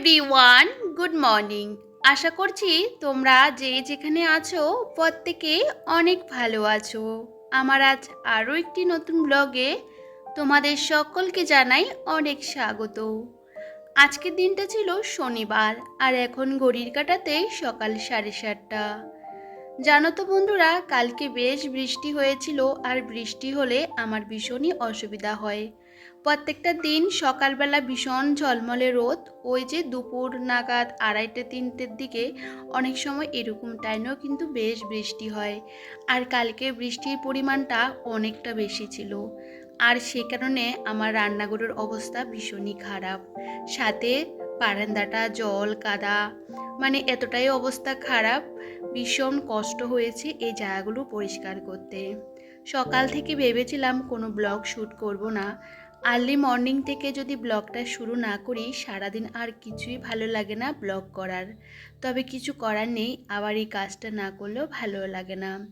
Everyone, good morning. আশা করছি তোমরা যে যেখানে আছো, প্রত্যেকে অনেক ভালো আছো। আমার আজ আরও একটি নতুন ব্লগে তোমাদের সকলকে জানাই অনেক স্বাগত। আজকের দিনটা ছিল শনিবার, আর এখন ঘড়ির কাটাতে সকাল সাড়ে সাতটা। জানো তো বন্ধুরা, কালকে বেশ বৃষ্টি হয়েছিল, আর বৃষ্টি হলে আমার ভীষণই অসুবিধা হয়। প্রত্যেকটা দিন সকালবেলা ভীষণ ঝলমলে রোদ। ওই যে দুপুর নাগাদ আড়াইটে, তিনটের দিকে অনেক সময় এরকম টাইমেও কিন্তু বেশ বৃষ্টি হয়। আর কালকে বৃষ্টির পরিমাণটা অনেকটা বেশি ছিল। আর সে কারণে আমার রান্নাঘরের অবস্থা ভীষণই খারাপ। সাথে বারান্দাটা জল, কাদা মানে এতটাই অবস্থা খারাপ, ভীষণ কষ্ট হয়েছে এই জায়গাগুলো পরিষ্কার করতে। সকাল থেকে ভেবেছিলাম কোনো ব্লগ শ্যুট করব না। আর্লি মর্নিং থেকে যদি ব্লগটা শুরু না করি, সারাদিন আর কিছুই ভালো লাগে না ব্লগ করার। তবে কিছু করার নেই, আবার এই কাজটা না করলেও ভালো লাগে না।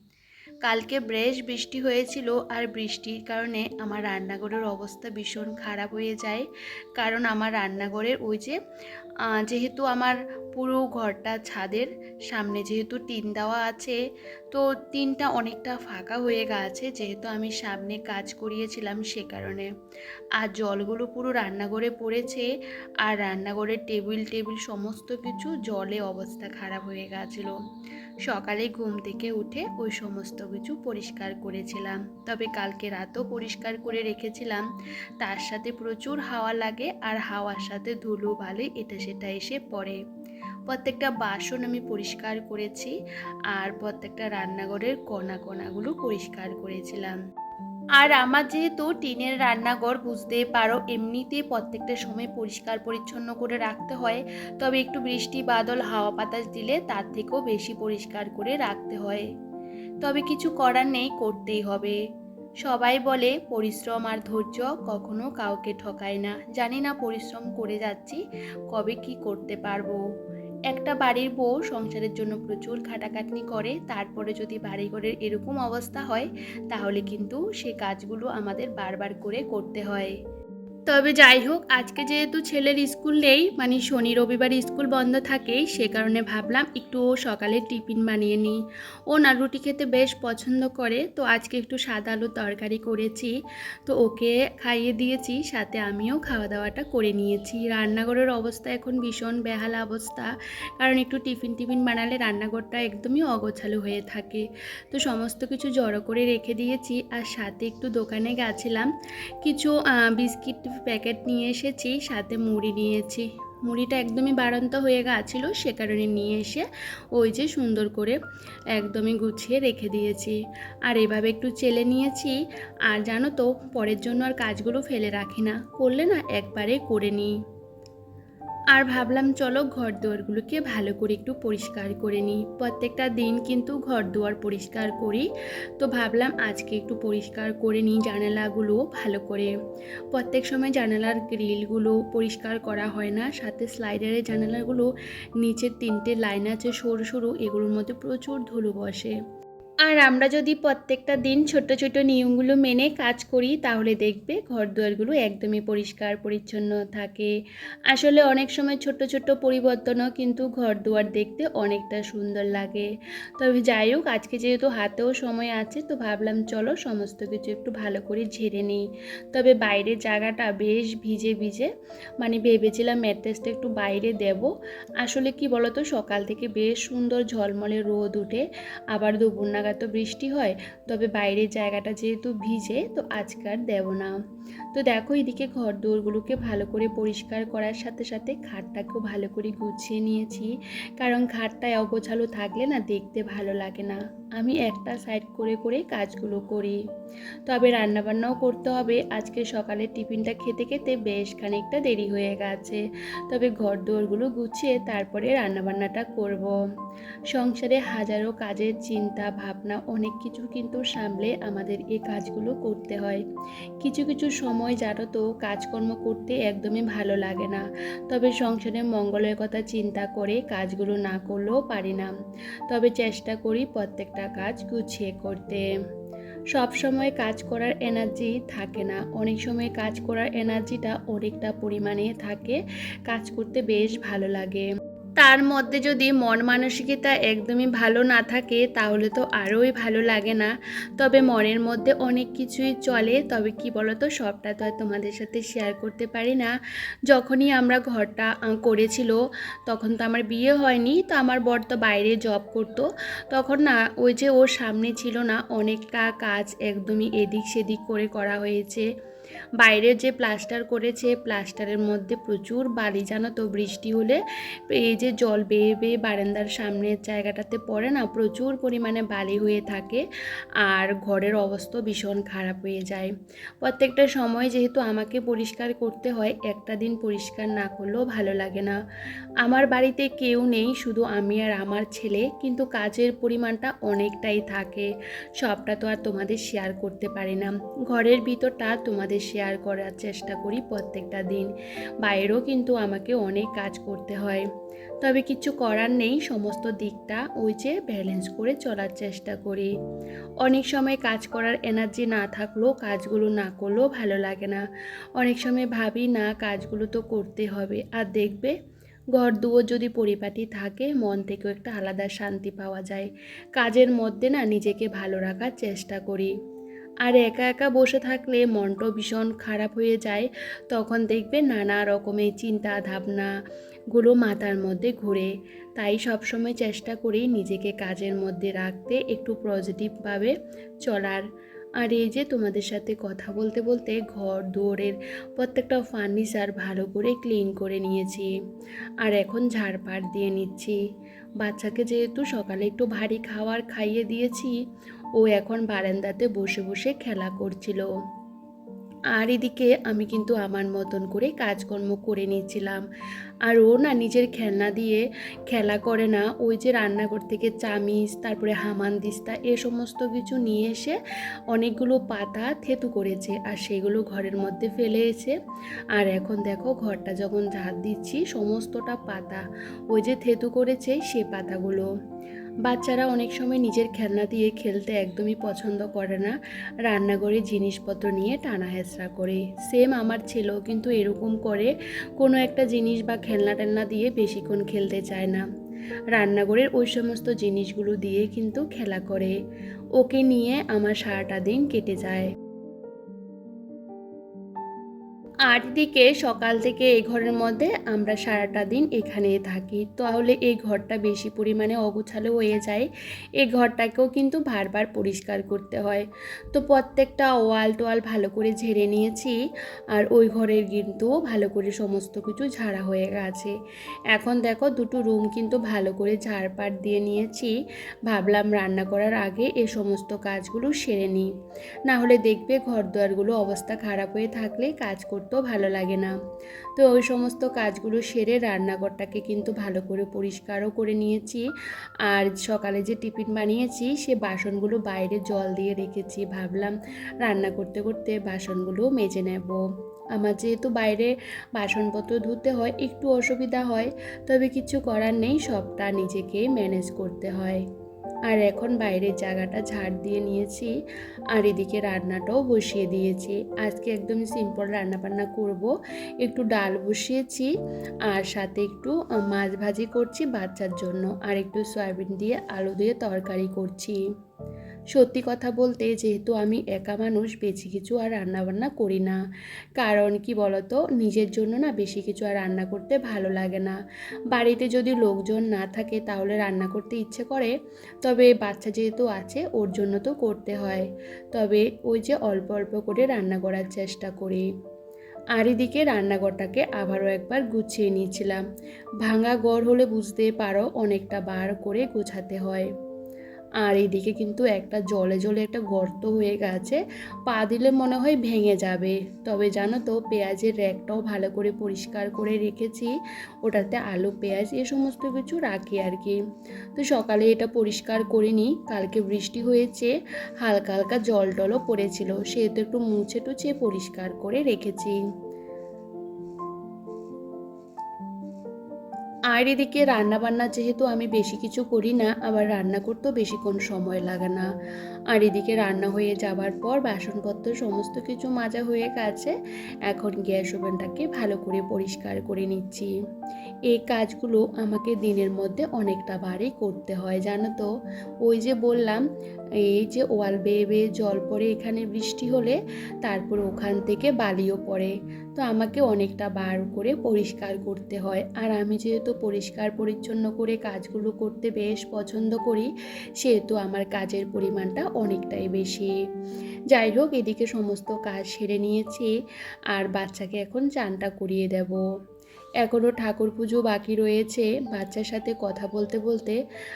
কালকে বেশ বৃষ্টি হয়েছিল আর বৃষ্টির কারণে আমার রান্নাঘরের অবস্থা ভীষণ খারাপ হয়ে যায়। কারণ আমার রান্নাঘরের ওই যে যেহেতু আমার পুরো ঘরটা ছাদের, সামনে যেহেতু টিন দেওয়া আছে, তো টিনটা অনেকটা ফাঁকা হয়ে গেছে, যেহেতু আমি সামনে কাজ করিয়েছিলাম সে কারণে। আর জলগুলো পুরো রান্নাঘরে পড়েছে, আর রান্নাঘরের টেবিল টেবিল সমস্ত কিছু জলে অবস্থা খারাপ হয়ে গেছিল। সকালে ঘুম থেকে উঠে ওই সমস্ত কিছু পরিষ্কার করেছিলাম। তবে কালকে রাতও পরিষ্কার করে রেখেছিলাম। তার সাথে প্রচুর হাওয়া লাগে আর হাওয়ার সাথে ধুলো বালি এটা সেটা এসে পড়ে। প্রত্যেকটা বাসন আমি পরিষ্কার করেছি আর প্রত্যেকটা রান্নাঘরের কণা কণাগুলো পরিষ্কার করেছিলাম। আর আমার যেহেতু টিনের রান্নাঘর বুঝতে পারো, এমনিতেই প্রত্যেকটা সময় পরিষ্কার পরিচ্ছন্ন করে রাখতে হয়। তবে একটু বৃষ্টি, বাদল, হাওয়া বাতাস দিলে তার থেকেও বেশি পরিষ্কার করে রাখতে হয়। তবে কিছু করার নেই, করতেই হবে। সবাই বলে, পরিশ্রম আর ধৈর্য কখনো কাউকে ঠকায় না। জানি না পরিশ্রম করে যাচ্ছি, কবে কি করতে পারব। একটা বাড়ির বউ সংসারের জন্য প্রচুর খাটাখাটনি করে, তারপরে যদি বাড়িঘরের এরকম অবস্থা হয়, তাহলে কিন্তু সে কাজগুলো আমাদের বারবার করে করতে হয়। তবে যাই হোক, আজকে যেহেতু ছেলের স্কুল নেই মানে শনি রবিবার স্কুল বন্ধ থাকে সে কারণে ভাবলাম একটু ও সকালে টিফিন বানিয়ে নিই। ও না, রুটি খেতে বেশ পছন্দ করে, তো আজকে একটু সাদা আলুর তরকারি করেছি। তো ওকে খাইয়ে দিয়েছি, সাথে আমিও খাওয়া দাওয়াটা করে নিয়েছি। রান্নাঘরের অবস্থা এখন ভীষণ বেহাল অবস্থা, কারণ একটু টিফিন টিফিন বানালে রান্নাঘরটা একদমই অগোছালো হয়ে থাকে। তো সমস্ত কিছু জড়ো করে রেখে দিয়েছি, আর সাথে একটু দোকানে গেছিলাম। কিছু বিস্কিট প্যাকেট নিয়ে এসেছি, সাথে মুড়ি নিয়েছি। মুড়িটা একদমই বাড়ন্ত হয়ে গেছিল, সে কারণে নিয়ে এসে ওই যে সুন্দর করে একদমই গুছিয়ে রেখে দিয়েছি। আর এভাবে একটু চেলে নিয়েছি, আর জানো তো, পরের জন্য আর কাজগুলো ফেলে রাখি না। করলে না একবারে করে নিই। আর ভাবলাম চলো ঘর দুয়ারগুলোকে ভালো করে একটু পরিষ্কার করে নিই। প্রত্যেকটা দিন কিন্তু ঘর দুয়ার পরিষ্কার করি। তো ভাবলাম আজকে একটু পরিষ্কার করে নিই জানালাগুলো ভালো করে। প্রত্যেক সময় জানালার গ্রিলগুলো পরিষ্কার করা হয় না। সাথে স্লাইডারের জানালাগুলো নিচের তিনটে লাইন আছে সরু সরু, এগুলোর মধ্যে প্রচুর ধুলো বসে। আর আমরা যদি প্রত্যেকটা দিন ছোট ছোট নিয়মগুলো মেনে কাজ করি, তাহলে দেখবে ঘর দুয়ারগুলো একদমই পরিষ্কার, পরিচ্ছন্ন থাকে। আসলে অনেক সময় ছোট ছোট পরিবর্তনও কিন্তু ঘর দুয়ার দেখতে অনেকটা সুন্দর লাগে। তবে যাই হোক, আজকে যেহেতু হাতেও সময় আছে, তো ভাবলাম চলো সমস্ত কিছু একটু ভালো করে ঝেড়ে নিই। তবে বাইরের জায়গাটা বেশ ভিজে ভিজে মানে ভেবেছিলাম ম্যাট্রেসটা একটু বাইরে দেব। আসলে কি বলতো, সকাল থেকে বেশ সুন্দর ঝলমলে রোদ উঠে, আবার দুপুর নাগাদ তো বৃষ্টি হয়, তবে বাইরের জায়গাটা যেহেতু ভিজে, তো আজকে আর দেব না। তো দেখো এদিকে ঘর দৌড়গুলোকে ভালো করে পরিষ্কার করার সাথে সাথে খাটটাকেও ভালো করে গুছিয়ে নিয়েছি। কারণ খাটটায় অগোছালো থাকলে না দেখতে ভালো লাগে না। আমি একটা সাইড করে করে কাজগুলো করি। তবে রান্নাবান্নাও করতে হবে। আজকে সকালে টিফিনটা খেতে খেতে বেশ খানিকটা দেরি হয়ে গেছে। তবে ঘর দৌড়গুলো গুছিয়ে তারপরে রান্নাবান্নাটা করব। সংসারে হাজারো কাজের চিন্তা ভাবনা অনেক কিছু কিন্তু সামলে আমাদের এই কাজগুলো করতে হয়। কিছু কিছু সময় জানো তো, কাজকর্ম করতে একদমই ভালো লাগে না। তবে সংসারের মঙ্গলের কথা চিন্তা করে কাজগুলো না করলেও পারি না। তবে চেষ্টা করি প্রত্যেকটা কাজ গুছিয়ে করতে। সব সময় কাজ করার এনার্জি থাকে না। অনেক সময় কাজ করার এনার্জিটা অনেকটা পরিমাণে থাকে। কাজ করতে বেশ ভালো লাগে। তার মধ্যে যদি মন মানসিকতা একদমই ভালো না থাকে, তাহলে তো আরোই ভালো লাগে না। তবে মনের মধ্যে অনেক কিছুই চলে, তবে কি বলতো, সবটা তো আর তোমাদের সাথে শেয়ার করতে পারি না। যখনই আমরা ঘরটা করেছিল, তখন তো আমার বিয়ে হয়নি, তো আমার বর তো বাইরে জব করতো। তখন না, ওই যে ওর সামনে ছিল না, অনেকটা কাজ একদমই এদিক সেদিক করে করা হয়েছে। বাইরে যে প্লাস্টার করেছে প্লাস্টারের মধ্যে প্রচুর বালি জানো তো বৃষ্টি হলে এই যে জল বেয়ে বেয়ে বারান্দার সামনের জায়গাটাতে পড়ে না, প্রচুর পরিমাণে বালি হয়ে থাকে আর ঘরের অবস্থা ভীষণ খারাপ হয়ে যায়। প্রত্যেকটা সময় যেহেতু আমাকে পরিষ্কার করতে হয়, একটা দিন পরিষ্কার না করলেও ভালো লাগে না। আমার বাড়িতে কেউ নেই, শুধু আমি আর আমার ছেলে, কিন্তু কাজের পরিমাণটা অনেকটাই থাকে। সবটা তো আর তোমাদের শেয়ার করতে পারি না। ঘরের ভিতরটা তোমাদের শেয়ার করার চেষ্টা করি প্রত্যেকটা দিন। বাইরেও কিন্তু আমাকে অনেক কাজ করতে হয়। তবে কিছু করার নেই, সমস্ত দিকটা ওই যে ব্যালেন্স করে চলার চেষ্টা করি। অনেক সময় কাজ করার এনার্জি না থাকলেও কাজগুলো না করলেও ভালো লাগে না। অনেক সময় ভাবি, না, কাজগুলো তো করতে হবে। আর দেখবে ঘর দুয়ার যদি পরিপাটি থাকে, মন থেকেও একটা আলাদা শান্তি পাওয়া যায়। কাজের মধ্যে না নিজেকে ভালো রাখার চেষ্টা করি। আর একা একা বসে থাকলে মনটাও ভীষণ খারাপ হয়ে যায়। তখন দেখবে নানা রকমের চিন্তা ভাবনাগুলো মাথার মধ্যে ঘুরে। তাই সবসময় চেষ্টা করি নিজেকে কাজের মধ্যে রাখতে একটু পজিটিভভাবে চলার। আর এই যে তোমাদের সাথে কথা বলতে বলতে ঘর দুয়ারের প্রত্যেকটা ফার্নিচার ভালো করে ক্লিন করে নিয়েছি। আর এখন ঝাড়পাট দিয়ে নিচ্ছি। বাচ্চাকে যেহেতু সকালে একটু ভারী খাবার খাইয়ে দিয়েছি ও এখন বারান্দাতে বসে বসে খেলা করছিল। আর এদিকে আমি কিন্তু আমার মতন করে কাজকর্ম করে নিচ্ছিলাম আর ও না নিজের খেলনা দিয়ে খেলা করে না, ওই যে রান্নাঘর থেকে চামিচ, তারপরে হামানদিস্তা এ সমস্ত কিছু নিয়ে এসে অনেকগুলো পাতা থেতু করেছে আর সেগুলো ঘরের মধ্যে ফেলে এসে, আর এখন দেখো ঘরটা যখন ঝাড় দিচ্ছি সমস্তটা পাতা, ওই যে থেতু করেছে সে পাতাগুলো। বাচ্চারা অনেক সময় নিজের খেলনা দিয়ে খেলতে একদমই পছন্দ করে না। রান্নাঘরে জিনিসপত্র নিয়ে টানা হেঁচড়া করে। সেম আমার ছেলেও কিন্তু এরকম করে। কোনো একটা জিনিস বা খেলনা টেলনা দিয়ে বেশিক্ষণ খেলতে চায় না। রান্নাঘরের ওই সমস্ত জিনিসগুলো দিয়ে কিন্তু খেলা করে। ওকে নিয়ে আমার সারাটা দিন কেটে যায়। আট দিকে সকাল থেকে এই ঘরের মধ্যে আমরা সারাটা দিন এখানে থাকি। তাহলে এই ঘরটা বেশি পরিমাণে অগুছালো হয়ে যায়। এই ঘরটাকেও কিন্তু বারবার পরিষ্কার করতে হয়। তো প্রত্যেকটা ওয়াল টোয়াল ভালো করে ঝেড়ে নিয়েছি আর ওই ঘরের কিন্তু ভালো করে সমস্ত কিছু ঝাড়া হয়ে গেছে। এখন দেখো দুটো রুম কিন্তু ভালো করে ঝাড়পাট দিয়ে নিয়েছি। ভাবলাম রান্না করার আগে এ সমস্ত কাজগুলো সেরে নিই। না হলে দেখবে ঘর দুয়ারগুলো অবস্থা খারাপ হয়ে থাকলে কাজ করতেও ভালো লাগে না। তো ওই সমস্ত কাজগুলো সেরে রান্নাঘরটাকে কিন্তু ভালো করে পরিষ্কারও করে নিয়েছি। আর সকালে যে টিফিন বানিয়েছি, সে বাসনগুলো বাইরে জল দিয়ে রেখেছি। ভাবলাম রান্না করতে করতে বাসনগুলো মেজে নেব। আমার যেহেতু বাইরে বাসনপত্র ধুতে হয়, একটু অসুবিধা হয়, তবে কিছু করার নেই, সবটা নিজেকে ম্যানেজ করতে হয়। আর এখন বাইরের জায়গাটা ঝাড় দিয়ে নিয়েছি আর এদিকে রান্নাটাও বসিয়ে দিয়েছি। আজকে একদম সিম্পল রান্না বান্না করব। একটু ডাল বসিয়েছি আর সাথে একটু মাছ ভাজি করছি বাচ্চার জন্য। আর একটু সয়াবিন দিয়ে আলু দিয়ে তরকারি করছি। সত্যি কথা বলতে যেহেতু আমি একা মানুষ, বেশি কিছু আর রান্না বান্না করি না। কারণ কি বলতো? নিজের জন্য না বেশি কিছু আর রান্না করতে ভালো লাগে না। বাড়িতে যদি লোকজন না থাকে তাহলে রান্না করতে ইচ্ছে করে। তবে বাচ্চা যেহেতু আছে, ওর জন্য তো করতে হয়। তবে ওই যে অল্প অল্প করে রান্না করার চেষ্টা করি। আর এদিকে রান্নাঘরটাকে আবারও একবার গুছিয়ে নিয়েছিলাম। ভাঙা ঘর হলে বুঝতে পারো, অনেকটা বার করে গোছাতে হয়। আর এদিকে কিন্তু একটা জলে জলে একটা গর্ত হয়ে গেছে। পা দিলে মনে হয় ভেঙে যাবে। তবে জানো তো, পেঁয়াজের র্যাকটাও ভালো করে পরিষ্কার করে রেখেছি। ওটাতে আলু, পেঁয়াজ এ সমস্ত কিছু রাখি আর কি। তো সকালে এটা পরিষ্কার করে নিই। কালকে বৃষ্টি হয়েছে, হালকা হালকা জল টলও পড়েছিল। সেহেতু একটু মুছে টুছে পরিষ্কার করে রেখেছি। আর এদিকে রান্না বান্না যেহেতু আমি বেশি কিছু করি না, আবার রান্না করতেও বেশিক্ষণ সময় লাগে না। আর এদিকে রান্না হয়ে যাবার পর বাসনপত্র সমস্ত কিছু মাজা হয়ে গেছে, এখন গ্যাস ওভেনটাকে ভালো করে পরিষ্কার করে নিচ্ছি। এই কাজগুলো আমাকে দিনের মধ্যে অনেকটা বারই করতে হয়, জানো তো। ওই যে বললাম, এই যে ওয়াল বেয়ে বেয়ে জল পড়ে এখানে বৃষ্টি হলে, তারপর ওখান থেকে বালিও পড়ে। তো আমাকে অনেকটা বার করে পরিষ্কার করতে হয়। আর আমি যেহেতু পরিষ্কার, পরিচ্ছন্ন করে কাজগুলো করতে বেশ পছন্দ করি, সেহেতু আমার কাজের পরিমাণটা অনেকটাই বেশি। যাই হোক, এদিকে সমস্ত কাজ সেরে নিয়েছি আর বাচ্চাকে এখন চানটা করিয়ে দেব। এখনও ঠাকুর পুজো বাকি রয়েছে। বাচ্চার সাথে কথা বলতে বলতে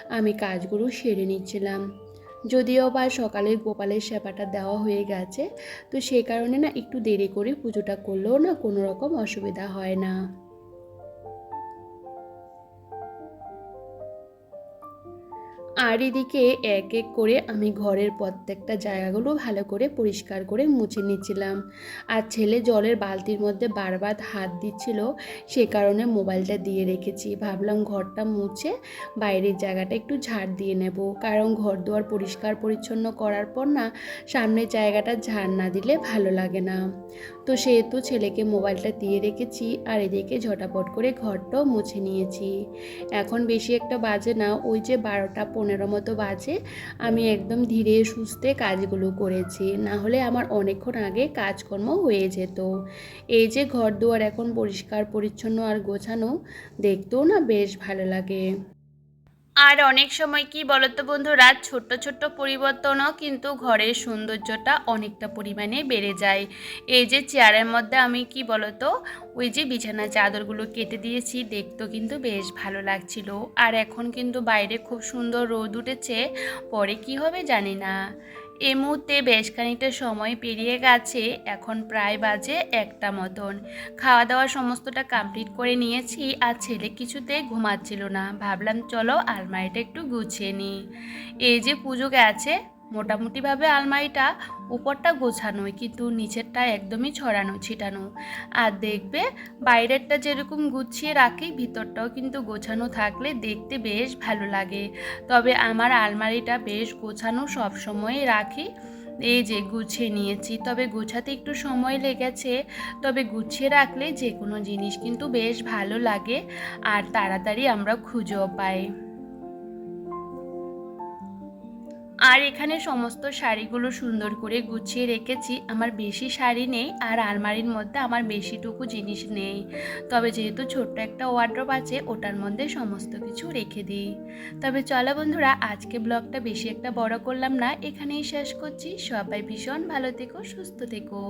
আমি কাজগুলো সেরে নিচ্ছিলাম। যদিও বা সকালে গোপালের সেবাটা দেওয়া হয়ে গেছে, তো সে কারণে না একটু দেরি করে পুজোটা করলেও না কোনো রকম অসুবিধা হয় না। আর এদিকে এক এক করে আমি ঘরের প্রত্যেকটা জায়গাগুলো ভালো করে পরিষ্কার করে মুছে নিচ্ছিলাম। আর ছেলে জলের বালতির মধ্যে বারবার হাত দিচ্ছিল, সে কারণে মোবাইলটা দিয়ে রেখেছি। ভাবলাম ঘরটা মুছে বাইরের জায়গাটা একটু ঝাড় দিয়ে নেব। কারণ ঘর দুয়ার পরিষ্কার পরিচ্ছন্ন করার পর না, সামনের জায়গাটা ঝাড় না দিলে ভালো লাগে না। তো সেহেতু ছেলেকে মোবাইলটা দিয়ে রেখেছি আর এদিকে ঝটাপট করে ঘরটাও মুছে নিয়েছি। এখন বেশি একটা বাজে না, ওই যে বারোটা পনেরো মতো বাজে। আমি একদম ধীরে সুস্থে কাজগুলো করেছি। না হলে আমার অনেকক্ষণ আগে কাজকর্ম হয়ে যেত। এই যে ঘর দুয়ার এখন পরিষ্কার, পরিচ্ছন্ন আর গোছানো, দেখতেও না বেশ ভালো লাগে। আর অনেক সময় কি বলতো বন্ধুরা, ছোট্ট ছোট্ট পরিবর্তনও কিন্তু ঘরের সৌন্দর্যটা অনেকটা পরিমাণে বেড়ে যায়। এই যে চেয়ারের মধ্যে আমি কি বলতো, ওই যে বিছানা চাদরগুলো কেটে দিয়েছি, দেখতেও কিন্তু বেশ ভালো লাগছিল। আর এখন কিন্তু বাইরে খুব সুন্দর রোদ উঠেছে, পরে কি হবে জানি না। এই মুহূর্তে বেশ খানিকটা সময় পেরিয়ে গেছে, এখন প্রায় বাজে একটা মতন। খাওয়া দাওয়া সমস্তটা কমপ্লিট করে নিয়েছি আর ছেলে কিছুতে ঘুমাচ্ছিল না। ভাবলাম, চলো আলমারিটা একটু গুছিয়ে নিই। এই যে পুজো গেছে মোটামুটিভাবে আলমারিটা উপরটা গোছানোই, কিন্তু নিচেরটা একদমই ছড়ানো, ছিটানো। আর দেখবে বাইরেরটা যেরকম গুছিয়ে রাখি, ভিতরটাও কিন্তু গোছানো থাকলে দেখতে বেশ ভালো লাগে। তবে আমার আলমারিটা বেশ গোছানো সব সময় রাখি। এই যে গুছিয়ে নিয়েছি, তবে গুছাতে একটু সময় লেগেছে। তবে গুছিয়ে রাখলে যে কোনো জিনিস কিন্তু বেশ ভালো লাগে, আর তাড়াতাড়ি আমরা খুঁজেও পাই। আর এখানে সমস্ত শাড়িগুলো সুন্দর করে গুছিয়ে রেখেছি। আমার বেশি শাড়ি নেই আর আলমারির মধ্যে আমার বেশিটুকু জিনিস নেই। তবে যেহেতু ছোট্ট একটা ওয়ার্ড্রপ আছে, ওটার মধ্যে সমস্ত কিছু রেখে দিই। তবে চলো বন্ধুরা, আজকে ব্লগটা বেশি একটা বড় করলাম না, এখানেই শেষ করছি। সবাই ভীষণ ভালো থেকো, সুস্থ থেকো।